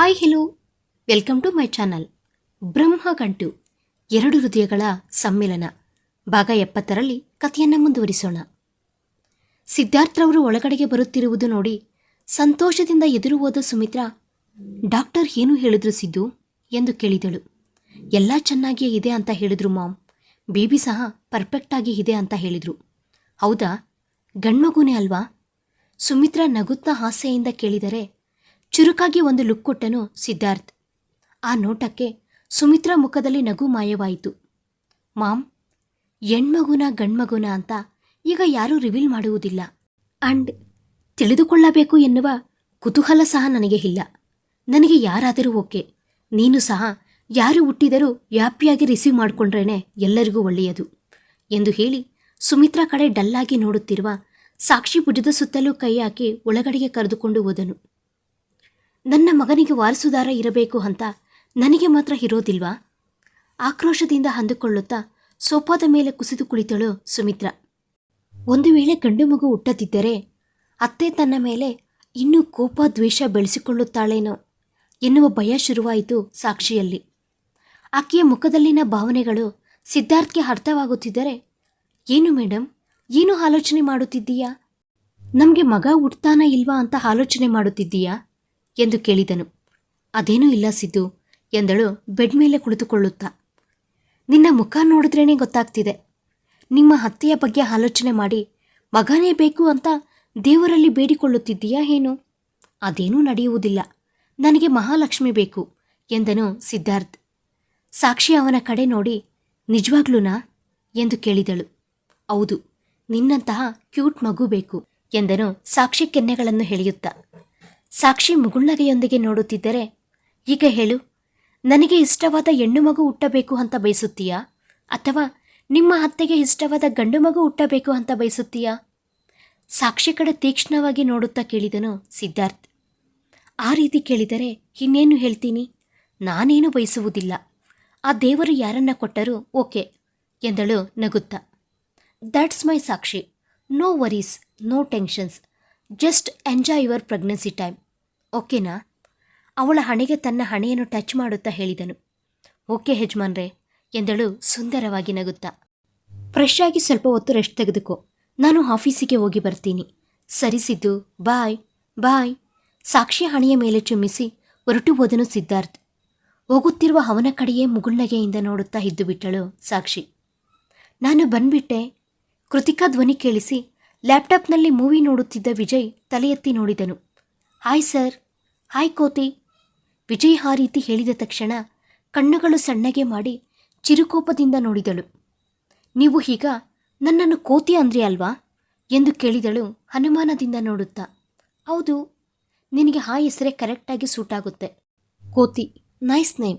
Hi hello welcome to my channel Brahmagantu ಎರಡು ಹೃದಯಗಳ ಸಮ್ಮೇಳನ. ಭಾಗ ಎಪ್ಪತ್ತರಲ್ಲಿ ಕಥೆಯನ್ನು ಮುಂದುವರಿಸೋಣ. ಸಿದ್ಧಾರ್ಥರವರು ಒಳಗಡೆಗೆ ಬರುತ್ತಿರುವುದು ನೋಡಿ ಸಂತೋಷದಿಂದ ಎದುರು ಹೋದ ಸುಮಿತ್ರಾ, ಡಾಕ್ಟರ್ ಏನು ಹೇಳಿದ್ರು ಸಿದ್ದು? ಎಂದು ಕೇಳಿದಳು. ಎಲ್ಲ ಚೆನ್ನಾಗಿಯೇ ಇದೆ ಅಂತ ಹೇಳಿದ್ರು ಮಾಮ್. ಬೇಬಿ ಸಹ ಪರ್ಫೆಕ್ಟಾಗಿ ಇದೆ ಅಂತ ಹೇಳಿದರು. ಹೌದಾ? ಗಂಡ್ಮಗುನೇ ಅಲ್ವಾ? ಸುಮಿತ್ರಾ ನಗುತ್ತಾ ಹಾಸ್ಯೆಯಿಂದ ಕೇಳಿದರೆ ಚುರುಕಾಗಿ ಒಂದು ಲುಕ್ ಕೊಟ್ಟನು ಸಿದ್ಧಾರ್ಥ್. ಆ ನೋಟಕ್ಕೆ ಸುಮಿತ್ರಾ ಮುಖದಲ್ಲಿ ನಗು ಮಾಯವಾಯಿತು. ಮಾಮ್, ಹೆಣ್ಮಗುನ ಗಂಡ್ಮಗುನ ಅಂತ ಈಗ ಯಾರೂ ರಿವೀಲ್ ಮಾಡುವುದಿಲ್ಲ. ಅಂಡ್ ತಿಳಿದುಕೊಳ್ಳಬೇಕು ಎನ್ನುವ ಕುತೂಹಲ ಸಹ ನನಗೆ ಇಲ್ಲ. ನನಗೆ ಯಾರಾದರೂ ಓಕೆ. ನೀನು ಸಹ ಯಾರು ಹುಟ್ಟಿದರೂ ಹ್ಯಾಪಿಯಾಗಿ ರಿಸೀವ್ ಮಾಡಿಕೊಂಡ್ರೇನೆ ಎಲ್ಲರಿಗೂ ಒಳ್ಳೆಯದು ಎಂದು ಹೇಳಿ ಸುಮಿತ್ರಾ ಕಡೆ ಡಲ್ಲಾಗಿ ನೋಡುತ್ತಿರುವ ಸಾಕ್ಷಿ ಭುಜದ ಸುತ್ತಲೂ ಕೈ ಹಾಕಿ ಒಳಗಡೆಗೆ ಕರೆದುಕೊಂಡು ಹೋದನು. ನನ್ನ ಮಗನಿಗೆ ವಾರಸುದಾರ ಇರಬೇಕು ಅಂತ ನನಗೆ ಮಾತ್ರ ಇರೋದಿಲ್ವಾ? ಆಕ್ರೋಶದಿಂದ ಅಂದುಕೊಳ್ಳುತ್ತಾ ಸೋಫಾದ ಮೇಲೆ ಕುಸಿದು ಕುಳಿತಳು ಸುಮಿತ್ರ. ಒಂದು ವೇಳೆ ಗಂಡು ಮಗು ಹುಟ್ಟದಿದ್ದರೆ ಅತ್ತೆ ತನ್ನ ಮೇಲೆ ಇನ್ನೂ ಕೋಪ ದ್ವೇಷ ಬೆಳೆಸಿಕೊಳ್ಳುತ್ತಾಳೇನೋ ಎನ್ನುವ ಭಯ ಶುರುವಾಯಿತು ಸಾಕ್ಷಿಯಲ್ಲಿ. ಆಕೆಯ ಮುಖದಲ್ಲಿನ ಭಾವನೆಗಳು ಸಿದ್ಧಾರ್ಥ್ಗೆ ಅರ್ಥವಾಗುತ್ತಿದ್ದರೆ, ಏನು ಮೇಡಮ್ ಏನು ಆಲೋಚನೆ ಮಾಡುತ್ತಿದ್ದೀಯಾ? ನಮಗೆ ಮಗ ಹುಟ್ತಾನ ಇಲ್ವಾ ಅಂತ ಆಲೋಚನೆ ಮಾಡುತ್ತಿದ್ದೀಯಾ? ಎಂದು ಕೇಳಿದನು. ಅದೇನೂ ಇಲ್ಲ ಸಿದ್ದು, ಎಂದಳು ಬೆಡ್ ಮೇಲೆ ಕುಳಿತುಕೊಳ್ಳುತ್ತಾ. ನಿನ್ನ ಮುಖ ನೋಡಿದ್ರೇನೆ ಗೊತ್ತಾಗ್ತಿದೆ. ನಿಮ್ಮ ಹತ್ಯೆಯ ಬಗ್ಗೆ ಆಲೋಚನೆ ಮಾಡಿ, ಮಗನೇ ಬೇಕು ಅಂತ ದೇವರಲ್ಲಿ ಬೇಡಿಕೊಳ್ಳುತ್ತಿದ್ದೀಯಾ ಏನು? ಅದೇನೂ ನಡೆಯುವುದಿಲ್ಲ. ನನಗೆ ಮಹಾಲಕ್ಷ್ಮಿ ಬೇಕು, ಎಂದನು ಸಿದ್ಧಾರ್ಥ್. ಸಾಕ್ಷಿ ಅವನ ಕಡೆ ನೋಡಿ, ನಿಜವಾಗ್ಲೂನಾ? ಎಂದು ಕೇಳಿದಳು. ಹೌದು, ನಿನ್ನಂತಹ ಕ್ಯೂಟ್ ಮಗು ಬೇಕು, ಎಂದನು ಸಾಕ್ಷಿ ಕೆನ್ನೆಗಳನ್ನು ಎಳೆಯುತ್ತಾ. ಸಾಕ್ಷಿ ಮುಗುಳ್ನಗೆಯೊಂದಿಗೆ ನೋಡುತ್ತಿದ್ದರೆ, ಈಗ ಹೇಳು, ನನಗೆ ಇಷ್ಟವಾದ ಹೆಣ್ಣು ಮಗು ಹುಟ್ಟಬೇಕು ಅಂತ ಬಯಸುತ್ತೀಯಾ? ಅಥವಾ ನಿಮ್ಮ ಅತ್ತೆಗೆ ಇಷ್ಟವಾದ ಗಂಡು ಮಗು ಹುಟ್ಟಬೇಕು ಅಂತ ಬಯಸುತ್ತೀಯಾ? ಸಾಕ್ಷಿ ಕಡೆ ತೀಕ್ಷ್ಣವಾಗಿ ನೋಡುತ್ತಾ ಕೇಳಿದನು ಸಿದ್ಧಾರ್ಥ್. ಆ ರೀತಿ ಕೇಳಿದರೆ ಇನ್ನೇನು ಹೇಳ್ತೀನಿ? ನಾನೇನು ಬಯಸುವುದಿಲ್ಲ. ಆ ದೇವರು ಯಾರನ್ನ ಕೊಟ್ಟರೂ ಓಕೆ ಎಂದಳು ನಗುತ್ತಾ. That's my Sakshi. No worries no tensions just enjoy your pregnancy time ಓಕೆನಾ ಅವಳ ಹಣೆಗೆ ತನ್ನ ಹಣೆಯನ್ನು ಟಚ್ ಮಾಡುತ್ತಾ ಹೇಳಿದನು. ಓಕೆ ಯಜಮಾನ್ರೆ, ಎಂದಳು ಸುಂದರವಾಗಿ ನಗುತ್ತಾ. ಫ್ರೆಶ್ ಆಗಿ ಸ್ವಲ್ಪ ಹೊತ್ತು ರೆಸ್ಟ್ ತೆಗೆದುಕೋ. ನಾನು ಆಫೀಸಿಗೆ ಹೋಗಿ ಬರ್ತೀನಿ. ಸರಿಸಿದ್ದು ಬಾಯ್ ಬಾಯ್ ಸಾಕ್ಷಿ ಹಣೆಯ ಮೇಲೆ ಚುಮ್ಮಿಸಿ ಹೊರಟು ಹೋದನು ಸಿದ್ಧಾರ್ಥ್. ಹೋಗುತ್ತಿರುವ ಅವನ ಕಡೆಯೇ ಮುಗುಳ್ನಗೆಯಿಂದ ನೋಡುತ್ತಾ ಇದ್ದುಬಿಟ್ಟಳು ಸಾಕ್ಷಿ. ನಾನು ಬಂದ್ಬಿಟ್ಟೆ. ಕೃತಿಕಾ ಧ್ವನಿ ಕೇಳಿಸಿ ಲ್ಯಾಪ್ಟಾಪ್ನಲ್ಲಿ ಮೂವಿ ನೋಡುತ್ತಿದ್ದ ವಿಜಯ್ ತಲೆ ಎತ್ತಿ ನೋಡಿದನು. Hi sir. ಹಾಯ್ ಕೋತಿ. ವಿಜಯ್ ಆ ರೀತಿ ಹೇಳಿದ ತಕ್ಷಣ ಕಣ್ಣುಗಳು ಸಣ್ಣಗೆ ಮಾಡಿ ಚಿರುಕೋಪದಿಂದ ನೋಡಿದಳು. ನೀವು ಈಗ ನನ್ನನ್ನು ಕೋತಿ ಅಂದ್ರಿ ಅಲ್ವಾ? ಎಂದು ಕೇಳಿದಳು ಅನುಮಾನದಿಂದ ನೋಡುತ್ತಾ. ಹೌದು. ನಿನಗೆ ಆ ಹೆಸರೇ ಕರೆಕ್ಟಾಗಿ ಸೂಟ್ ಆಗುತ್ತೆ. ಕೋತಿ, ನೈಸ್ ನೇಮ್.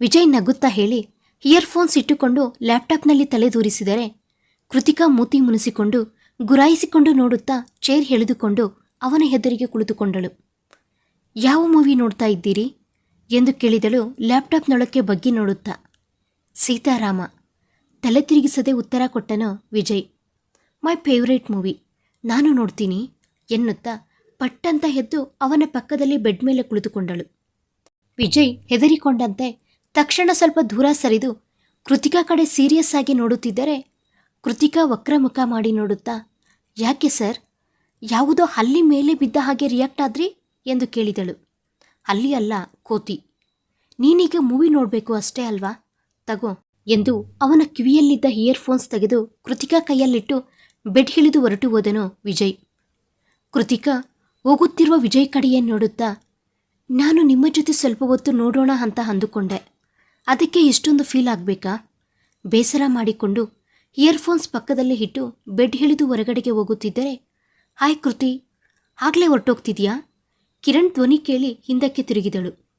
ವಿಜಯ್ ನಗುತ್ತಾ ಹೇಳಿ ಇಯರ್ಫೋನ್ಸ್ ಇಟ್ಟುಕೊಂಡು ಲ್ಯಾಪ್ಟಾಪ್ನಲ್ಲಿ ತಲೆದೂರಿಸಿದರೆ ಕೃತಿಕಾ ಮೂತಿ ಮುನಿಸಿಕೊಂಡು ಗುರಾಯಿಸಿಕೊಂಡು ನೋಡುತ್ತಾ ಚೇರ್ ಎಳೆದುಕೊಂಡು ಅವನ ಹೆದರಿಗೆ ಕುಳಿತುಕೊಂಡಳು. ಯಾವ ಮೂವಿ ನೋಡ್ತಾ ಇದ್ದೀರಿ? ಎಂದು ಕೇಳಿದಳು ಲ್ಯಾಪ್ಟಾಪ್ನೊಳಕ್ಕೆ ಬಗ್ಗಿ ನೋಡುತ್ತಾ. ಸೀತಾರಾಮ. ತಲೆ ತಿರುಗಿಸದೆ ಉತ್ತರ ಕೊಟ್ಟನು ವಿಜಯ್. My favourite movie. ನಾನು ನೋಡ್ತೀನಿ, ಎನ್ನುತ್ತಾ ಪಟ್ಟಂತ ಎದ್ದು ಅವನ ಪಕ್ಕದಲ್ಲಿ ಬೆಡ್ ಮೇಲೆ ಕುಳಿತುಕೊಂಡಳು. ವಿಜಯ್ ಹೆದರಿಕೊಂಡಂತೆ ತಕ್ಷಣ ಸ್ವಲ್ಪ ದೂರ ಸರಿದು ಕೃತಿಕಾ ಕಡೆ ಸೀರಿಯಸ್ ಆಗಿ ನೋಡುತ್ತಿದ್ದರೆ ಕೃತಿಕಾ ವಕ್ರಮುಖ ಮಾಡಿ ನೋಡುತ್ತಾ ಯಾಕೆ ಸರ್? ಯಾವುದೋ ಹಲ್ಲಿ ಮೇಲೆ ಬಿದ್ದ ಹಾಗೆ ರಿಯಾಕ್ಟ್ ಆದ್ರಿ? ಎಂದು ಕೇಳಿದಳು. ಹಲ್ಲಿ ಅಲ್ಲ, ಕೋತಿ. ನೀನೀಗ ಮೂವಿ ನೋಡಬೇಕು ಅಷ್ಟೇ ಅಲ್ವಾ? ತಗೋ ಎಂದು ಅವನ ಕಿವಿಯಲ್ಲಿದ್ದ ಇಯರ್ಫೋನ್ಸ್ ತೆಗೆದು ಕೃತಿಕಾ ಕೈಯಲ್ಲಿಟ್ಟು ಬೆಡ್ ಹಿಡಿದು ಹೊರಟು ಹೋದನು ವಿಜಯ್. ಕೃತಿಕಾ, ಹೋಗುತ್ತಿರುವ ವಿಜಯ್ ಕಡೆಯೇ ನೋಡುತ್ತಾ? ನಾನು ನಿಮ್ಮ ಜೊತೆ ಸ್ವಲ್ಪ ಹೊತ್ತು ನೋಡೋಣ ಅಂತ ಅಂದುಕೊಂಡೆ. ಅದಕ್ಕೆ ಇಷ್ಟೊಂದು ಫೀಲ್ ಆಗಬೇಕಾ? ಬೇಸರ ಮಾಡಿಕೊಂಡು ಇಯರ್ಫೋನ್ಸ್ ಪಕ್ಕದಲ್ಲೇ ಇಟ್ಟು ಬೆಡ್ ಹಿಡಿದು ಹೊರಗಡೆಗೆ ಹೋಗುತ್ತಿದ್ದರೆ, ಹಾಯ್ ಕೃತಿ, ಆಗಲೇ ಹೊರಟೋಗ್ತಿದ್ಯಾ? ಕಿರಣ್ ಧ್ವನಿ ಕೇಳಿ ಹಿಂದಕ್ಕೆ ತಿರುಗಿದಳು.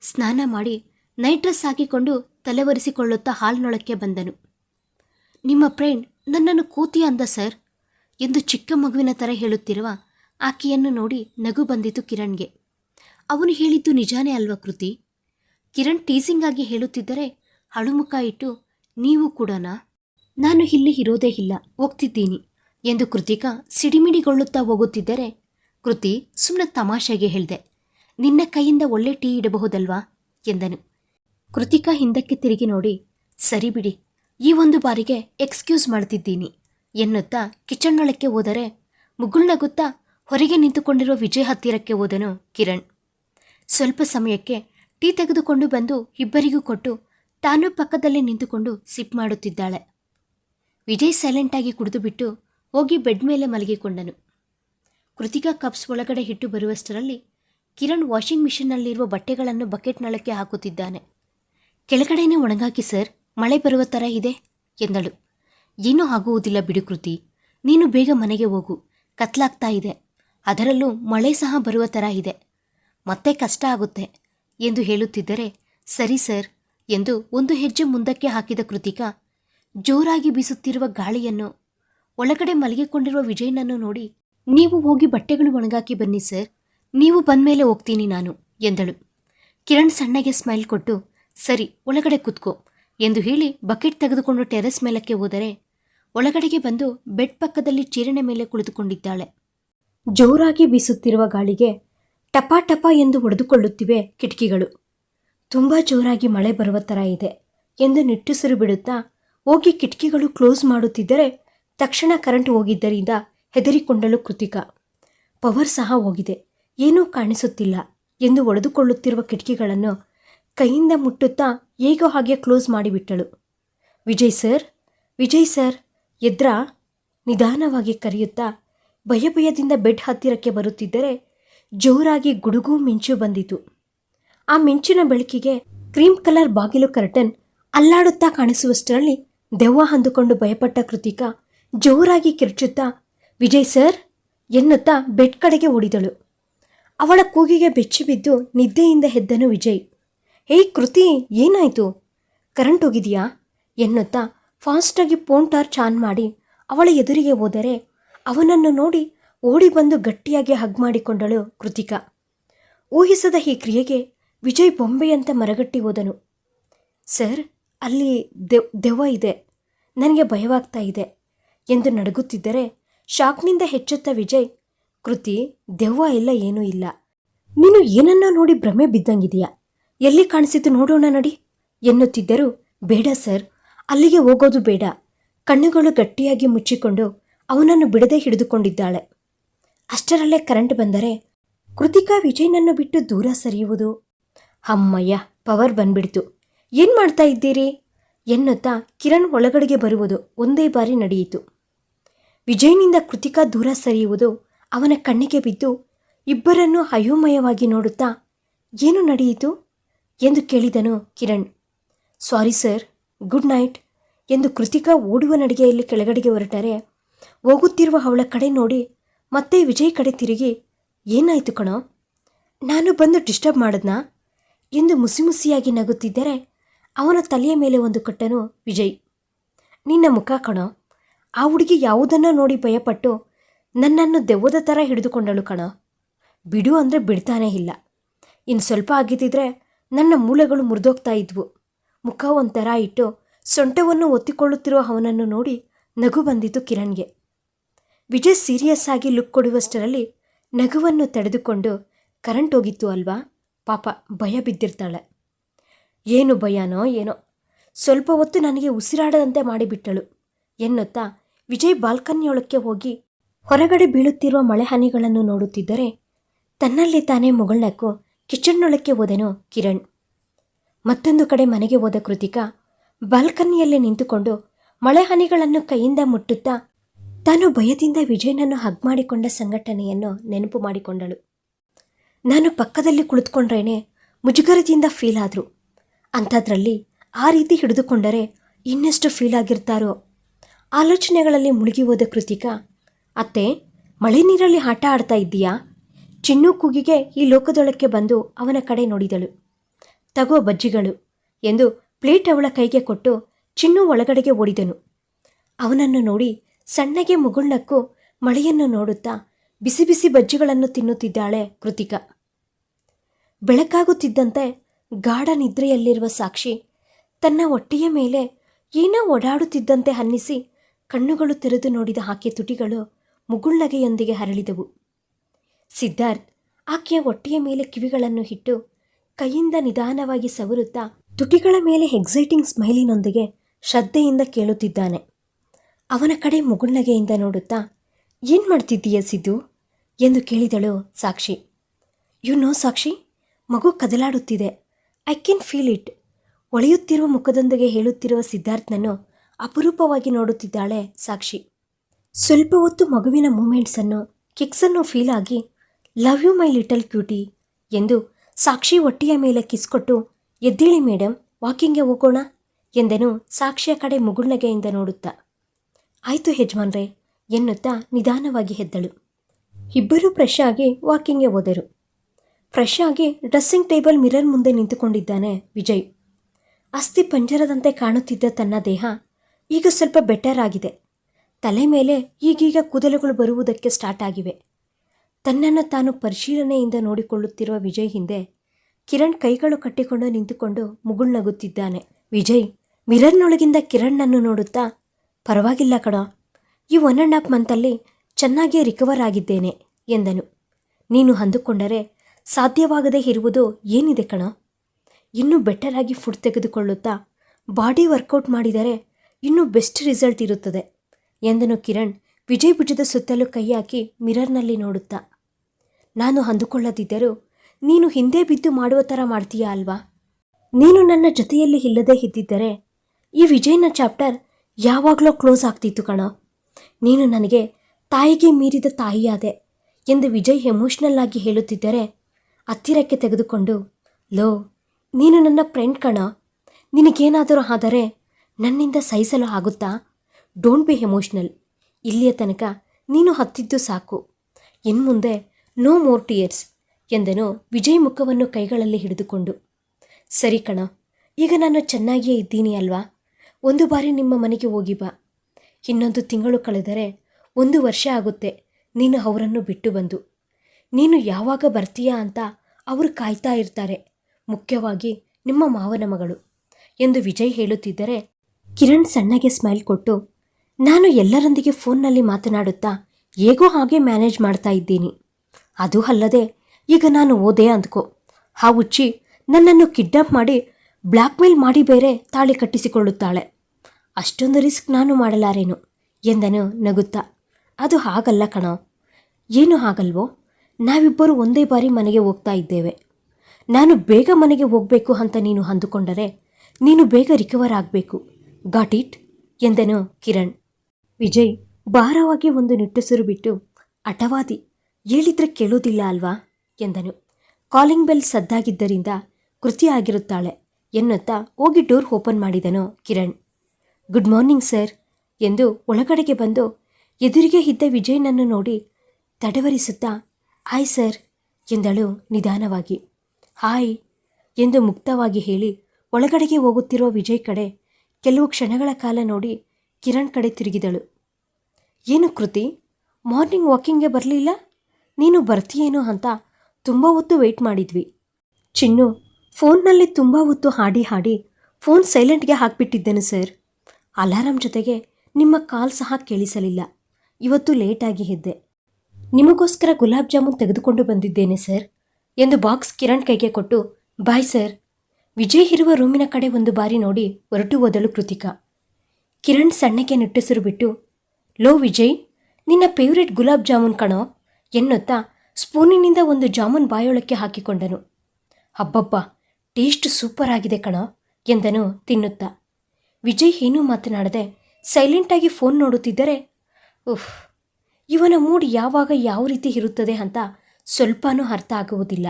ಸ್ನಾನ ಮಾಡಿ ನೈಟ್ ಡ್ರೆಸ್ ಹಾಕಿಕೊಂಡು ತಲೆವರಿಸಿಕೊಳ್ಳುತ್ತಾ ಹಾಲ್ನೊಳಕ್ಕೆ ಬಂದನು. ನಿಮ್ಮ ಫ್ರೆಂಡ್ ನನ್ನನ್ನು ಕೂತಿ ಅಂದ ಸರ್? ಎಂದು ಚಿಕ್ಕ ಮಗುವಿನ ಥರ ಹೇಳುತ್ತಿರುವ ಆಕೆಯನ್ನು ನೋಡಿ ನಗು ಬಂದಿತು ಕಿರಣ್ಗೆ. ಅವನು ಹೇಳಿದ್ದು ನಿಜಾನೇ ಅಲ್ವಾ ಕೃತಿ? ಕಿರಣ್ ಟೀಸಿಂಗ್ ಆಗಿ ಹೇಳುತ್ತಿದ್ದರೆ, ಅಳುಮುಖ ಇಟ್ಟು, ನೀವು ಕೂಡನಾ? ನಾನು ಇಲ್ಲಿ ಇರೋದೇ ಇಲ್ಲ, ಹೋಗ್ತಿದ್ದೀನಿ ಎಂದು ಕೃತಿಕಾ ಸಿಡಿಮಿಡಿಗೊಳ್ಳುತ್ತಾ ಹೋಗುತ್ತಿದ್ದರೆ ಕೃತಿ ಸುಮ್ಮನೆ ತಮಾಷೆಗೆ ಹೇಳಿದೆ, ನಿನ್ನ ಕೈಯಿಂದ ಒಳ್ಳೆ ಟೀ ಇಡಬಹುದಲ್ವಾ ಎಂದನು. ಕೃತಿಕಾ ಹಿಂದಕ್ಕೆ ತಿರುಗಿ ನೋಡಿ, ಸರಿ ಬಿಡಿ, ಈ ಒಂದು ಬಾರಿಗೆ ಎಕ್ಸ್ಕ್ಯೂಸ್ ಮಾಡ್ತಿದ್ದೀನಿ ಎನ್ನುತ್ತಾ ಕಿಚನ್ನೊಳಕ್ಕೆ ಹೋದರೆ ಮುಗುಳ್ನಗುತ್ತಾ ಹೊರಗೆ ನಿಂತುಕೊಂಡಿರುವ ವಿಜಯ್ ಹತ್ತಿರಕ್ಕೆ ಹೋದನು ಕಿರಣ್. ಸ್ವಲ್ಪ ಸಮಯಕ್ಕೆ ಟೀ ತೆಗೆದುಕೊಂಡು ಬಂದು ಇಬ್ಬರಿಗೂ ಕೊಟ್ಟು ತಾನು ಪಕ್ಕದಲ್ಲೇ ನಿಂತುಕೊಂಡು ಸಿಪ್ ಮಾಡುತ್ತಿದ್ದಾಳೆ. ವಿಜಯ್ ಸೈಲೆಂಟಾಗಿ ಕುಡಿದುಬಿಟ್ಟು ಹೋಗಿ ಬೆಡ್ ಮೇಲೆ ಮಲಗಿಕೊಂಡನು. ಕೃತಿಕಾ ಕಪ್ಸ್ ಒಳಗಡೆ ಹಿಟ್ಟು ಬರುವಷ್ಟರಲ್ಲಿ ಕಿರಣ್ ವಾಷಿಂಗ್ ಮಿಷಿನ್ನಲ್ಲಿರುವ ಬಟ್ಟೆಗಳನ್ನು ಬಕೆಟ್ ನಳಕ್ಕೆ ಹಾಕುತ್ತಿದ್ದಾನೆ. ಕೆಳಗಡೆನೇ ಒಣಗಾಕಿ, ಸರ್, ಮಳೆ ಬರುವ ಥರ ಇದೆ, ಎಂದಳು. ಏನೂ ಆಗುವುದಿಲ್ಲ ಬಿಡು ಕೃತಿ, ನೀನು ಬೇಗ ಮನೆಗೆ ಹೋಗು, ಕತ್ಲಾಗ್ತಾ ಇದೆ, ಅದರಲ್ಲೂ ಮಳೆ ಸಹ ಬರುವ ಥರ ಇದೆ, ಮತ್ತೆ ಕಷ್ಟ ಆಗುತ್ತೆ, ಎಂದು ಹೇಳುತ್ತಿದ್ದರೆ, ಸರಿ, ಸರ್, ಎಂದು ಒಂದು ಹೆಜ್ಜೆ ಮುಂದಕ್ಕೆ ಹಾಕಿದ ಕೃತಿಕಾ ಜೋರಾಗಿ ಬೀಸುತ್ತಿರುವ ಗಾಳಿಯನ್ನು ಒಳಗಡೆ ಮಲಗಿಕೊಂಡಿರುವ ವಿಜಯನನ್ನು ನೋಡಿ, ನೀವು ಹೋಗಿ ಬಟ್ಟೆಗಳು ಒಣಗಾಕಿ ಬನ್ನಿ, ಸರ್. ನೀವು ಬಂದ್ಮೇಲೆ ಹೋಗ್ತೀನಿ ನಾನು, ಎಂದಳು. ಕಿರಣ್ ಸಣ್ಣಗೆ ಸ್ಮೈಲ್ ಕೊಟ್ಟು, ಸರಿ, ಒಳಗಡೆ ಕುತ್ಕೋ, ಎಂದು ಹೇಳಿ ಬಕೆಟ್ ತೆಗೆದುಕೊಂಡು ಟೆರೆಸ್ ಮೇಲಕ್ಕೆ ಹೋದರೆ, ಒಳಗಡೆಗೆ ಬಂದು ಬೆಡ್ ಪಕ್ಕದಲ್ಲಿ ಚೀರಣೆ ಮೇಲೆ ಕುಳಿತುಕೊಂಡಿದ್ದಾಳೆ. ಜೋರಾಗಿ ಬೀಸುತ್ತಿರುವ ಗಾಳಿಗೆ ಟಪಾ ಟಪ ಎಂದು ಹೊಡೆದುಕೊಳ್ಳುತ್ತಿವೆ ಕಿಟಕಿಗಳು. ತುಂಬ ಜೋರಾಗಿ ಮಳೆ ಬರುವ ಥರ ಇದೆ ಎಂದು ನಿಟ್ಟುಸಿರು ಬಿಡುತ್ತಾ ಹೋಗಿ ಕಿಟಕಿಗಳು ಕ್ಲೋಸ್ ಮಾಡುತ್ತಿದ್ದರೆ ತಕ್ಷಣ ಕರೆಂಟ್ ಹೋಗಿದ್ದರಿಂದ ಹೆದರಿಕೊಂಡಳು ಕೃತಿಕಾ. ಪವರ್ ಸಹ ಹೋಗಿದೆ. ಏನೂ ಕಾಣಿಸುತ್ತಿಲ್ಲ ಎಂದು ಒಡೆದುಕೊಳ್ಳುತ್ತಿರುವ ಕಿಟಕಿಗಳನ್ನು ಕೈಯಿಂದ ಮುಟ್ಟುತ್ತಾ ಹೇಗೋ ಹಾಗೆ ಕ್ಲೋಸ್ ಮಾಡಿಬಿಟ್ಟಳು. ವಿಜಯ್ ಸರ್ ವಿಜಯ್ ಸರ್, ಎದ್ರ? ನಿಧಾನವಾಗಿ ಕರೆಯುತ್ತಾ ಭಯ ಭಯದಿಂದ ಬೆಡ್ ಹತ್ತಿರಕ್ಕೆ ಬರುತ್ತಿದ್ದರೆ ಜೋರಾಗಿ ಗುಡುಗು ಮಿಂಚು ಬಂದಿತು. ಆ ಮಿಂಚಿನ ಬೆಳಕಿಗೆ ಕ್ರೀಮ್ ಕಲರ್ ಬಾಗಿಲು ಕರ್ಟನ್ ಅಲ್ಲಾಡುತ್ತಾ ಕಾಣಿಸುವಷ್ಟರಲ್ಲಿ ದೆವ್ವ ಅಂದುಕೊಂಡು ಭಯಪಟ್ಟ ಕೃತಿಕಾ ಜೋರಾಗಿ ಕಿರ್ಚುತ್ತಾ, ವಿಜಯ್ ಸರ್, ಎನ್ನುತ್ತಾ ಬೆಡ್ ಕಡೆಗೆ ಓಡಿದಳು. ಅವಳ ಕೂಗಿಗೆ ಬೆಚ್ಚಿ ಬಿದ್ದು ನಿದ್ದೆಯಿಂದ ಹೆದ್ದನು ವಿಜಯ್. ಹೇಯ್ ಕೃತಿ, ಏನಾಯಿತು? ಕರೆಂಟ್ ಹೋಗಿದೆಯಾ? ಎನ್ನುತ್ತಾ ಫಾಸ್ಟಾಗಿ ಫೋನ್ ಟಾರ್ಚ್ ಆನ್ ಮಾಡಿ ಅವಳ ಎದುರಿಗೆ ಹೋದರೆ ಅವನನ್ನು ನೋಡಿ ಓಡಿ ಬಂದು ಗಟ್ಟಿಯಾಗಿ ಹಗ್ ಮಾಡಿಕೊಂಡಳು ಕೃತಿಕಾ. ಊಹಿಸದ ಈ ಕ್ರಿಯೆಗೆ ವಿಜಯ್ ಬೊಂಬೆಯಂತೆ ಮರಗಟ್ಟಿ ಹೋದನು. ಸರ್ ಅಲ್ಲಿ ದೆವ್, ದೆವ್ವ ಇದೆ. ನನಗೆ ಭಯವಾಗ್ತಾ ಇದೆ ಎಂದು ನಡುಗುತ್ತಿದ್ದರೆ ಶಾಕ್ನಿಂದ ಹೆಚ್ಚುತ್ತ ವಿಜಯ್, ಕೃತಿ, ದೆವ್ವ ಎಲ್ಲ ಏನೂ ಇಲ್ಲ. ನೀನು ಏನನ್ನ ನೋಡಿ ಭ್ರಮೆ ಬಿದ್ದಂಗಿದೆಯಾ? ಎಲ್ಲಿ ಕಾಣಿಸಿತು ನೋಡೋಣ ನಡಿ ಎನ್ನುತ್ತಿದ್ದರೂ, ಬೇಡ ಸರ್, ಅಲ್ಲಿಗೆ ಹೋಗೋದು ಬೇಡ. ಕಣ್ಣುಗಳು ಗಟ್ಟಿಯಾಗಿ ಮುಚ್ಚಿಕೊಂಡು ಅವನನ್ನು ಬಿಡದೆ ಹಿಡಿದುಕೊಂಡಿದ್ದಾಳೆ. ಅಷ್ಟರಲ್ಲೇ ಕರೆಂಟ್ ಬಂದರೆ ಕೃತಿಕಾ ವಿಜಯ್ನನ್ನು ಬಿಟ್ಟು ದೂರ ಸರಿಯುವುದು. ಅಮ್ಮಯ್ಯ, ಪವರ್ ಬಂದ್ಬಿಡ್ತು. ಏನು ಮಾಡ್ತಾ ಇದ್ದೀರಿ? ಎನ್ನುತ್ತಾ ಕಿರಣ್ ಒಳಗಡೆಗೆ ಬರುವುದು ಒಂದೇ ಬಾರಿ ನಡೆಯಿತು. ವಿಜಯ್ನಿಂದ ಕೃತಿಕಾ ದೂರ ಸರಿಯುವುದು ಅವನ ಕಣ್ಣಿಗೆ ಬಿದ್ದು ಇಬ್ಬರನ್ನು ಅಯೋಮಯವಾಗಿ ನೋಡುತ್ತಾ, ಏನು ನಡೆಯಿತು? ಎಂದು ಕೇಳಿದನು Kiran. Sorry sir, good night ಎಂದು ಕೃತಿಕಾ ಓಡುವ ನಡಿಗೆಯಲ್ಲಿ ಕೆಳಗಡೆಗೆ ಹೊರಟರೆ, ಹೋಗುತ್ತಿರುವ ಅವಳ ಕಡೆ ನೋಡಿ ಮತ್ತೆ ವಿಜಯ್ ಕಡೆ ತಿರುಗಿ, ಏನಾಯಿತು ಕಣೋ? ನಾನು ಬಂದು ಡಿಸ್ಟರ್ಬ್ ಮಾಡದ್ನಾ? ಎಂದು ಮುಸಿಮುಸಿಯಾಗಿ ನಗುತ್ತಿದ್ದರೆ ಅವನ ತಲೆಯ ಮೇಲೆ ಒಂದು ಕಟ್ಟನು ವಿಜಯ್. ನಿನ್ನ ಮುಖ ಕಣೋ, ಆ ಹುಡುಗಿ ಯಾವುದನ್ನು ನೋಡಿ ಭಯಪಟ್ಟು ನನ್ನನ್ನು ದೆವ್ವದ ಥರ ಹಿಡಿದುಕೊಂಡಳು ಕಣ. ಬಿಡು ಅಂದರೆ ಬಿಡ್ತಾನೆ ಇಲ್ಲ. ಇನ್ನು ಸ್ವಲ್ಪ ಆಗಿದ್ದಿದ್ರೆ ನನ್ನ ಮೂಳೆಗಳು ಮುರಿದೋಗ್ತಾ ಇದ್ವು. ಮುಖ ಒಂಥರ ಇಟ್ಟು ಸೊಂಟವನ್ನು ಒತ್ತಿಕೊಳ್ಳುತ್ತಿರುವ ಅವನನ್ನು ನೋಡಿ ನಗು ಬಂದಿತು ಕಿರಣ್ಗೆ. ವಿಜಯ್ ಸೀರಿಯಸ್ ಆಗಿ ಲುಕ್ ಕೊಡುವಷ್ಟರಲ್ಲಿ ನಗುವನ್ನು ತಡೆದುಕೊಂಡು ಕರೆಂಟ್ ಹೋಗಿತ್ತು ಅಲ್ವಾ? ಪಾಪ ಭಯ ಬಿದ್ದಿರ್ತಾಳೆ. ಏನು ಭಯನೋ ಏನೋ? ಸ್ವಲ್ಪ ಹೊತ್ತು ನನಗೆ ಉಸಿರಾಡದಂತೆ ಮಾಡಿಬಿಟ್ಟಳು. ಎನ್ನುತ್ತಾ ವಿಜಯ್ ಬಾಲ್ಕನಿಯೊಳಕ್ಕೆ ಹೋಗಿ ಹೊರಗಡೆ ಬೀಳುತ್ತಿರುವ ಮಳೆ ಹನಿಗಳನ್ನು ನೋಡುತ್ತಿದ್ದರೆ ತನ್ನಲ್ಲಿ ತಾನೇ ಮುಗುಳ್ನಕ್ಕು ಕಿಚನ್ನೊಳಕ್ಕೆ ಹೋದೆನು ಕಿರಣ್. ಮತ್ತೊಂದು ಕಡೆ ಮನೆಗೆ ಹೋದ ಕೃತಿಕಾ ಬಾಲ್ಕನಿಯಲ್ಲೇ ನಿಂತುಕೊಂಡು ಮಳೆ ಹನಿಗಳನ್ನು ಕೈಯಿಂದ ಮುಟ್ಟುತ್ತಾ ತಾನು ಭಯದಿಂದ ವಿಜಯನನ್ನು ಹಗ್ ಮಾಡಿಕೊಂಡ ಸಂಘಟನೆಯನ್ನು ನೆನಪು ಮಾಡಿಕೊಂಡಳು. ನಾನು ಪಕ್ಕದಲ್ಲಿ ಕುಳಿತುಕೊಂಡ್ರೇನೆ ಮುಜುಗರದಿಂದ ಫೀಲ್ ಆದರು. ಅಂಥದ್ರಲ್ಲಿ ಆ ರೀತಿ ಹಿಡಿದುಕೊಂಡರೆ ಇನ್ನೆಷ್ಟು ಫೀಲ್ ಆಗಿರ್ತಾರೋ. ಆಲೋಚನೆಗಳಲ್ಲಿ ಮುಳುಗಿ ಹೋದ ಕೃತಿಕಾ, ಅತ್ತೆ, ಮಳೆ ನೀರಲ್ಲಿ ಆಟ ಆಡ್ತಾ ಇದ್ದೀಯಾ? ಚಿನ್ನು ಕೂಗಿಗೆ ಈ ಲೋಕದೊಳಕ್ಕೆ ಬಂದು ಅವನ ಕಡೆ ನೋಡಿದಳು. ತಗೋ ಬಜ್ಜಿಗಳು ಎಂದು ಪ್ಲೇಟ್ ಅವಳ ಕೈಗೆ ಕೊಟ್ಟು ಚಿನ್ನು ಒಳಗಡೆಗೆ ಓಡಿದನು. ಅವನನ್ನು ನೋಡಿ ಸಣ್ಣಗೆ ಮುಗುಳ್ನಕ್ಕೂ ಮಳೆಯನ್ನು ನೋಡುತ್ತಾ ಬಿಸಿ ಬಿಸಿ ಬಜ್ಜಿಗಳನ್ನು ತಿನ್ನುತ್ತಿದ್ದಾಳೆ ಕೃತಿಕಾ. ಬೆಳಕಾಗುತ್ತಿದ್ದಂತೆ ಗಾಢ ನಿದ್ರೆಯಲ್ಲಿರುವ ಸಾಕ್ಷಿ ತನ್ನ ಹೊಟ್ಟೆಯ ಮೇಲೆ ಏನೋ ಓಡಾಡುತ್ತಿದ್ದಂತೆ ಅನ್ನಿಸಿ ಕಣ್ಣುಗಳು ತೆರೆದು ನೋಡಿದ ಆಕೆ ತುಟಿಗಳು ಮುಗುಳ್ನಗೆಯೊಂದಿಗೆ ಹರಳಿದವು. ಸಿದ್ಧಾರ್ಥ್ ಆಕೆಯ ಹೊಟ್ಟೆಯ ಮೇಲೆ ಕಿವಿಗಳನ್ನು ಇಟ್ಟು ಕೈಯಿಂದ ನಿಧಾನವಾಗಿ ಸವರುತ್ತಾ ತುಟಿಗಳ ಮೇಲೆ ಎಕ್ಸೈಟಿಂಗ್ ಸ್ಮೈಲಿನೊಂದಿಗೆ ಶ್ರದ್ಧೆಯಿಂದ ಕೇಳುತ್ತಿದ್ದಾನೆ. ಅವನ ಕಡೆ ಮುಗುಳ್ನಗೆಯಿಂದ ನೋಡುತ್ತಾ, ಏನು ಮಾಡ್ತಿದ್ದೀಯ ಸಿದ್ದು? ಎಂದು ಕೇಳಿದಳು ಸಾಕ್ಷಿ. ಯು ನೋ ಸಾಕ್ಷಿ, ಮಗು ಕದಲಾಡುತ್ತಿದೆ. ಐ ಕ್ಯಾನ್ ಫೀಲ್ ಇಟ್ ಒಳೆಯುತ್ತಿರುವ ಮುಖದೊಂದಿಗೆ ಹೇಳುತ್ತಿರುವ ಸಿದ್ಧಾರ್ಥನನ್ನು ಅಪರೂಪವಾಗಿ ನೋಡುತ್ತಿದ್ದಾಳೆ ಸಾಕ್ಷಿ. ಸ್ವಲ್ಪ ಹೊತ್ತು ಮಗುವಿನ ಮೂಮೆಂಟ್ಸನ್ನು ಕಿಕ್ಸನ್ನು ಫೀಲ್ ಆಗಿ love you my little cutie ಎಂದು ಸಾಕ್ಷಿ ಒಟ್ಟಿಯ ಮೇಲೆ ಕಿಸ್ ಕೊಟ್ಟು, ಎದ್ದೇಳಿ ಮೇಡಮ್ ವಾಕಿಂಗ್ಗೆ ಹೋಗೋಣ ಎಂದನು ಸಾಕ್ಷಿಯ ಕಡೆ ಮುಗುಳ್ನಗೆಯಿಂದ ನೋಡುತ್ತಾ. ಆಯಿತು ಯಜಮಾನ್ರೆ ಎನ್ನುತ್ತಾ ನಿಧಾನವಾಗಿ ಹೆದ್ದಳು. ಇಬ್ಬರೂ ಫ್ರೆಶ್ ಆಗಿ ವಾಕಿಂಗ್ಗೆ ಹೋದರು. ಫ್ರೆಶ್ ಆಗಿ ಡ್ರೆಸ್ಸಿಂಗ್ ಟೇಬಲ್ ಮಿರರ್ ಮುಂದೆ ನಿಂತುಕೊಂಡಿದ್ದಾನೆ ವಿಜಯ್. ಅಸ್ಥಿ ಪಂಜರದಂತೆ ಕಾಣುತ್ತಿದ್ದ ತನ್ನ ದೇಹ ಈಗ ಸ್ವಲ್ಪ ಬೆಟರ್ ಆಗಿದೆ. ತಲೆ ಮೇಲೆ ಈಗೀಗ ಕೂದಲುಗಳು ಬರುವುದಕ್ಕೆ ಸ್ಟಾರ್ಟ್ ಆಗಿವೆ. ತನ್ನನ್ನು ತಾನು ಪರಿಶೀಲನೆಯಿಂದ ನೋಡಿಕೊಳ್ಳುತ್ತಿರುವ ವಿಜಯ್ ಹಿಂದೆ ಕಿರಣ್ ಕೈಗಳು ಕಟ್ಟಿಕೊಂಡು ನಿಂತುಕೊಂಡು ಮುಗುಳ್ನಗುತ್ತಿದ್ದಾನೆ. ವಿಜಯ್, ಮಿರರ್ನೊಳಗಿಂದ ಕಿರಣ್ಣನ್ನು ನೋಡುತ್ತಾ, ಪರವಾಗಿಲ್ಲ ಕಣ, ಈ ಒನ್ ಆ್ಯಂಡ್ ಹಾಫ್ ಮಂತಲ್ಲಿ ಚೆನ್ನಾಗಿ ರಿಕವರ್ ಆಗಿದ್ದೇನೆ ಎಂದನು. ನೀನು ಅಂದುಕೊಂಡರೆ ಸಾಧ್ಯವಾಗದೇ ಇರುವುದು ಏನಿದೆ ಕಣ? ಇನ್ನೂ ಬೆಟರ್ ಆಗಿ ಫುಡ್ ತೆಗೆದುಕೊಳ್ಳುತ್ತಾ ಬಾಡಿ ವರ್ಕೌಟ್ ಮಾಡಿದರೆ ಇನ್ನೂ ಬೆಸ್ಟ್ ರಿಸಲ್ಟ್ ಇರುತ್ತದೆ ಎಂದನು ಕಿರಣ್ ವಿಜಯ್ ಭುಜದ ಸುತ್ತಲೂ ಕೈ ಹಾಕಿ ಮಿರರ್ನಲ್ಲಿ ನೋಡುತ್ತಾ. ನಾನು ಅಂದುಕೊಳ್ಳದಿದ್ದರೂ ನೀನು ಹಿಂದೆ ಬಿದ್ದು ಮಾಡುವ ಥರ ಮಾಡ್ತೀಯಾ ಅಲ್ವಾ? ನೀನು ನನ್ನ ಜೊತೆಯಲ್ಲಿ ಇಲ್ಲದೆ ಇದ್ದಿದ್ದರೆ ಈ ವಿಜಯ್ನ ಚಾಪ್ಟರ್ ಯಾವಾಗಲೂ ಕ್ಲೋಸ್ ಆಗ್ತಿತ್ತು ಕಣ. ನೀನು ನನಗೆ ತಾಯಿಗೆ ಮೀರಿದ ತಾಯಿಯಾದೆ ಎಂದು ವಿಜಯ್ ಎಮೋಷ್ನಲ್ ಆಗಿ ಹೇಳುತ್ತಿದ್ದರೆ ಹತ್ತಿರಕ್ಕೆ ತೆಗೆದುಕೊಂಡು, ಲೋ, ನೀನು ನನ್ನ ಫ್ರೆಂಡ್ ಕಣ. ನಿನಗೇನಾದರೂ ಆದರೆ ನನ್ನಿಂದ ಸಹಿಸಲು ಆಗುತ್ತಾ? ಡೋಂಟ್ ಬಿ ಎಮೋಷ್ನಲ್ ಇಲ್ಲಿಯ ತನಕ ನೀನು ಹತ್ತಿದ್ದು ಸಾಕು. ಇನ್ಮುಂದೆ ನೋ ಮೋರ್ ಟಿಯರ್ಸ್ ಎಂದನು ವಿಜಯ್ ಮುಖವನ್ನು ಕೈಗಳಲ್ಲಿ ಹಿಡಿದುಕೊಂಡು. ಸರಿ ಕಣ, ಈಗ ನಾನು ಚೆನ್ನಾಗಿಯೇ ಇದ್ದೀನಿ ಅಲ್ವಾ? ಒಂದು ಬಾರಿ ನಿಮ್ಮ ಮನೆಗೆ ಹೋಗಿ ಬಾ. ಇನ್ನೊಂದು ತಿಂಗಳು ಕಳೆದರೆ ಒಂದು ವರ್ಷ ಆಗುತ್ತೆ ನೀನು ಅವರನ್ನು ಬಿಟ್ಟು ಬಂದು. ನೀನು ಯಾವಾಗ ಬರ್ತೀಯಾ ಅಂತ ಅವರು ಕಾಯ್ತಾ ಇರ್ತಾರೆ. ಮುಖ್ಯವಾಗಿ ನಿಮ್ಮ ಮಾವನ ಮಗಳು. ಎಂದು ವಿಜಯ್ ಹೇಳುತ್ತಿದ್ದರೆ ಕಿರಣ್ ಸಣ್ಣಗೆ ಸ್ಮೈಲ್ ಕೊಟ್ಟು, ನಾನು ಎಲ್ಲರೊಂದಿಗೆ ಫೋನ್ನಲ್ಲಿ ಮಾತನಾಡುತ್ತಾ ಹೇಗೋ ಹಾಗೆ ಮ್ಯಾನೇಜ್ ಮಾಡ್ತಾ ಇದ್ದೀನಿ. ಅದು ಅಲ್ಲದೆ ಈಗ ನಾನು ಓದೆ ಅಂದ್ಕೋ ಆ ಹುಚ್ಚಿ ನನ್ನನ್ನು ಕಿಡ್ನಾಪ್ ಮಾಡಿ ಬ್ಲ್ಯಾಕ್ಮೇಲ್ ಮಾಡಿ ಬೇರೆ ತಾಳಿ ಕಟ್ಟಿಸಿಕೊಳ್ಳುತ್ತಾಳೆ. ಅಷ್ಟೊಂದು ರಿಸ್ಕ್ ನಾನು ಮಾಡಲಾರೇನು? ಎಂದನು ನಗುತ್ತಾ. ಅದು ಹಾಗಲ್ಲ ಕಣೋ. ಏನು ಹಾಗಲ್ವೋ? ನಾವಿಬ್ಬರು ಒಂದೇ ಬಾರಿ ಮನೆಗೆ ಹೋಗ್ತಾ ಇದ್ದೇವೆ. ನಾನು ಬೇಗ ಮನೆಗೆ ಹೋಗಬೇಕು ಅಂತ ನೀನು ಅಂದುಕೊಂಡರೆ ನೀನು ಬೇಗ ರಿಕವರ್ ಆಗಬೇಕು ಗಾಟ್ ಇಟ್ ಎಂದನು ಕಿರಣ್. ವಿಜಯ್ ಭಾರವಾಗಿ ಒಂದು ನಿಟ್ಟುಸಿರು ಬಿಟ್ಟು, ಅಟವಾದಿ, ಹೇಳಿದ್ರೆ ಕೇಳೋದಿಲ್ಲ ಅಲ್ವಾ? ಎಂದನು. ಕಾಲಿಂಗ್ ಬೆಲ್ ಸದ್ದಾಗಿದ್ದರಿಂದ ಕೃತಿ ಆಗಿರುತ್ತಾಳೆ ಎನ್ನುತ್ತಾ ಹೋಗಿ ಡೋರ್ ಓಪನ್ ಮಾಡಿದನು ಕಿರಣ್. ಗುಡ್ ಮಾರ್ನಿಂಗ್ ಸರ್ ಎಂದು ಒಳಗಡೆಗೆ ಬಂದು ಎದುರಿಗೆ ಇದ್ದ ವಿಜಯ್ನನ್ನು ನೋಡಿ ತಡವರಿಸುತ್ತಾ ಹಾಯ್ ಸರ್ ಎಂದಳು ನಿಧಾನವಾಗಿ. ಹಾಯ್ ಎಂದು ಮುಕ್ತವಾಗಿ ಹೇಳಿ ಒಳಗಡೆಗೆ ಹೋಗುತ್ತಿರುವ ವಿಜಯ್ ಕಡೆ ಕೆಲವು ಕ್ಷಣಗಳ ಕಾಲ ನೋಡಿ ಕಿರಣ್ ಕಡೆ ತಿರುಗಿದಳು. ಏನು ಕೃತಿ, ಮಾರ್ನಿಂಗ್ ವಾಕಿಂಗ್ಗೆ ಬರಲಿಲ್ಲ? ನೀನು ಬರ್ತೀಯೇನೋ ಅಂತ ತುಂಬ ಹೊತ್ತು ವೆಯ್ಟ್ ಮಾಡಿದ್ವಿ. ಚಿನ್ನು ಫೋನ್ನಲ್ಲಿ ತುಂಬ ಹೊತ್ತು ಹಾಡಿ ಹಾಡಿ ಫೋನ್ ಸೈಲೆಂಟ್ಗೆ ಹಾಕಿಬಿಟ್ಟಿದ್ದೇನೆ ಸರ್. ಅಲಾರಂ ಜೊತೆಗೆ ನಿಮ್ಮ ಕಾಲ್ ಸಹ ಕೇಳಿಸಲಿಲ್ಲ. ಇವತ್ತು ಲೇಟಾಗಿ ಎದ್ದೆ. ನಿಮಗೋಸ್ಕರ ಗುಲಾಬ್ ಜಾಮೂನ್ ತೆಗೆದುಕೊಂಡು ಬಂದಿದ್ದೇನೆ, ಸರ್. ಎಂದು ಬಾಕ್ಸ್ ಕಿರಣ್ ಕೈಗೆ ಕೊಟ್ಟು, ಬಾಯ್, ಸರ್. ವಿಜಯ್ ಇರುವ ರೂಮಿನ ಕಡೆ ಒಂದು ಬಾರಿ ನೋಡಿ ಹೊರಟು ಹೋದಳು ಕೃತಿಕಾ. ಕಿರಣ್ ಸಣ್ಣಕ್ಕೆ ನಿಟ್ಟುಸಿರು ಬಿಟ್ಟು, ಲೋ ವಿಜಯ್, ನಿನ್ನ ಫೇವ್ರೆಟ್ ಗುಲಾಬ್ ಜಾಮೂನ್ ಕಣೋ ಎನ್ನುತ್ತಾ ಸ್ಪೂನಿನಿಂದ ಒಂದು ಜಾಮೂನ್ ಬಾಯೊಳಕ್ಕೆ ಹಾಕಿಕೊಂಡನು. ಹಬ್ಬಬ್ಬ ಟೇಸ್ಟ್ ಸೂಪರ್ ಆಗಿದೆ ಕಣೋ ಎಂದನು ತಿನ್ನುತ್ತಾ. ವಿಜಯ್ ಏನೂ ಮಾತನಾಡದೆ ಸೈಲೆಂಟಾಗಿ ಫೋನ್ ನೋಡುತ್ತಿದ್ದರೆ, ಉಫ್ ಇವನ ಮೂಡ್ ಯಾವಾಗ ಯಾವ ರೀತಿ ಇರುತ್ತದೆ ಅಂತ ಸ್ವಲ್ಪನೂ ಅರ್ಥ ಆಗುವುದಿಲ್ಲ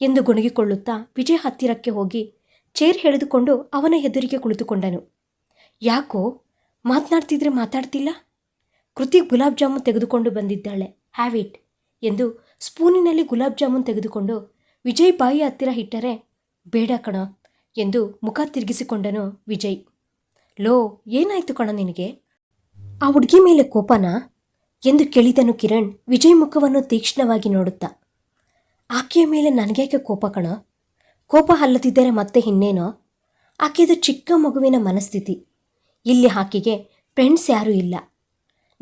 ಎಂದು ಗೊಣಗಿಕೊಳ್ಳುತ್ತಾ ವಿಜಯ್ ಹತ್ತಿರಕ್ಕೆ ಹೋಗಿ ಚೇರ್ ಎಳೆದುಕೊಂಡು ಅವನ ಎದುರಿಗೆ ಕುಳಿತುಕೊಂಡನು. ಯಾಕೋ? ಮಾತನಾಡ್ತಿದ್ರೆ ಮಾತಾಡ್ತಿಲ್ಲ? ಕೃತಿ ಗುಲಾಬ್ ಜಾಮೂನ್ ತೆಗೆದುಕೊಂಡು ಬಂದಿದ್ದಾಳೆ. ಹ್ಯಾವ್ ಇಟ್ ಎಂದು ಸ್ಪೂನಿನಲ್ಲಿ ಗುಲಾಬ್ ಜಾಮೂನ್ ತೆಗೆದುಕೊಂಡು ವಿಜಯ್ ಬಾಯಿ ಹತ್ತಿರ ಇಟ್ಟರೆ ಬೇಡ ಕಣ ಎಂದು ಮುಖ ತಿರುಗಿಸಿಕೊಂಡನು ವಿಜಯ್. ಲೋ, ಏನಾಯಿತು ಕಣ ನಿನಗೆ? ಆ ಹುಡುಗಿ ಮೇಲೆ ಕೋಪನಾ? ಎಂದು ಕೇಳಿದನು ಕಿರಣ್ ವಿಜಯ್ ಮುಖವನ್ನು ತೀಕ್ಷ್ಣವಾಗಿ ನೋಡುತ್ತಾ. ಆಕೆಯ ಮೇಲೆ ನನಗ್ಯಾಕೆ ಕೋಪ ಕಣ? ಕೋಪ ಹಲ್ಲದಿದ್ದರೆ ಮತ್ತೆ ಇನ್ನೇನೋ? ಆಕೆದು ಚಿಕ್ಕ ಮಗುವಿನ ಮನಸ್ಥಿತಿ. ಇಲ್ಲಿ ಆಕೆಗೆ ಫ್ರೆಂಡ್ಸ್ ಯಾರೂ ಇಲ್ಲ.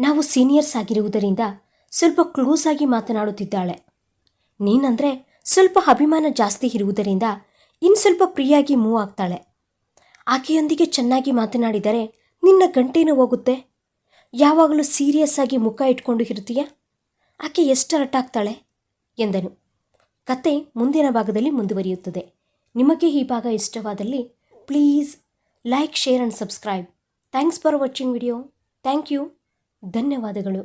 ನಾವು ಸೀನಿಯರ್ಸ್ ಆಗಿರುವುದರಿಂದ ಸ್ವಲ್ಪ ಕ್ಲೋಸ್ ಆಗಿ ಮಾತನಾಡುತ್ತಿದ್ದಾಳೆ. ನೀನಂದ್ರೆ ಸ್ವಲ್ಪ ಅಭಿಮಾನ ಜಾಸ್ತಿ ಇರುವುದರಿಂದ ಇನ್ನು ಸ್ವಲ್ಪ ಪ್ರಿಯಾಗಿ ಮೂವ್ ಆಗ್ತಾಳೆ. ಆಕೆಯೊಂದಿಗೆ ಚೆನ್ನಾಗಿ ಮಾತನಾಡಿದರೆ ನಿನ್ನ ಗಂಟೇನು ಹೋಗುತ್ತೆ? ಯಾವಾಗಲೂ ಸೀರಿಯಸ್ ಆಗಿ ಮುಖ ಇಟ್ಕೊಂಡು ಇರ್ತೀಯ ಆಕೆ ಎಷ್ಟು ಹರಟಾಗ್ತಾಳೆ ಎಂದನು. ಕತೆ ಮುಂದಿನ ಭಾಗದಲ್ಲಿ ಮುಂದುವರಿಯುತ್ತದೆ. ನಿಮಗೆ ಈ ಭಾಗ ಇಷ್ಟವಾದಲ್ಲಿ please like share and subscribe thanks for watching video thank you ಧನ್ಯವಾದಗಳು.